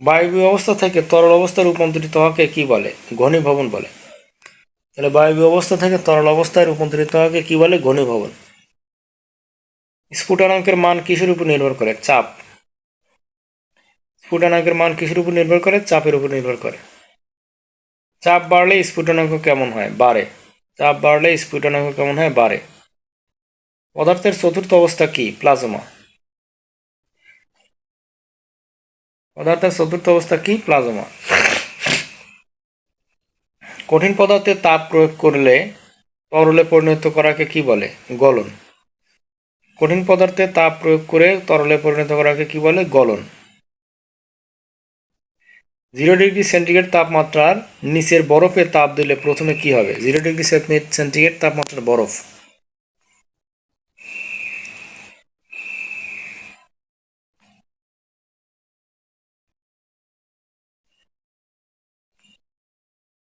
বায়বীয় অবস্থা থেকে তরল অবস্থায় রূপান্তরিত হওয়াকে কি বলে? ঘনীভবন বলে। তাহলে বায়বীয় অবস্থা থেকে তরল অবস্থায় রূপান্তরিত হওয়াকে কি বলে? ঘনীভবন। স্ফুটনাঙ্কের মান কিসের উপর নির্ভর করে? চাপ। স্ফুটনাঙ্কের মান কিসের উপর নির্ভর করে? চাপের উপর নির্ভর করে। চাপ বাড়লে স্ফুটনাঙ্ক কেমন হয়? বাড়ে। চাপ বাড়লে স্ফুটনাঙ্ক কেমন হয়? বাড়ে। পদার্থের চতুর্থ অবস্থা কি? প্লাজমা। পদার্থের চতুর্থ অবস্থা কি? প্লাজমা। কঠিন পদার্থে তাপ প্রয়োগ করলে তরলে পরিণত করাকে কি বলে? গলন। কঠিন পদার্থে তাপ প্রয়োগ করে তরলে পরিণত করাকে কি বলে? গলন। জিরো ডিগ্রি সেন্টিগ্রেড তাপমাত্রার নিচের বরফে তাপ দিলে প্রথমে কি হবে? জিরো ডিগ্রি সেন্টিগ্রেড তাপমাত্রার বরফ।